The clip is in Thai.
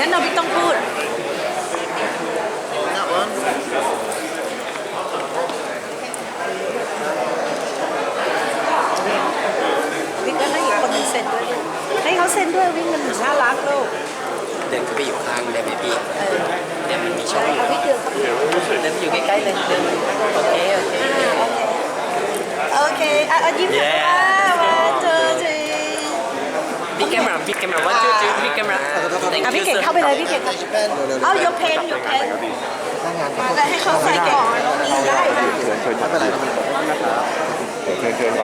งั้นเราไม่ต้องพูด That one. Vinh đã lấy con mình send đuôi. Lấy họ send đuôi Vinh mình xa lắm luôn. เดินเข้าไปอยู่ข้างได้ไหมพี่ Ừ. เนี่ยมันมีช่อง Đấy, อยู่ ở biết được không? เดินไปอยู่ใกล้ๆเลยเดินโอเคโอเค À, ok. Ok, à, à, ยิ้ม Yeah. À, và chờ chị. พี่แกมรำพี่แกมรำว่าชื่อชื่อพี่แก อะพี่เก่งเข้าไปเลยพี่เก่งเอาโปเอายกเพนยเพนมาให้เขาใส่ก่อนแล้วมีได้ไหมเป็นเชิญเชิญ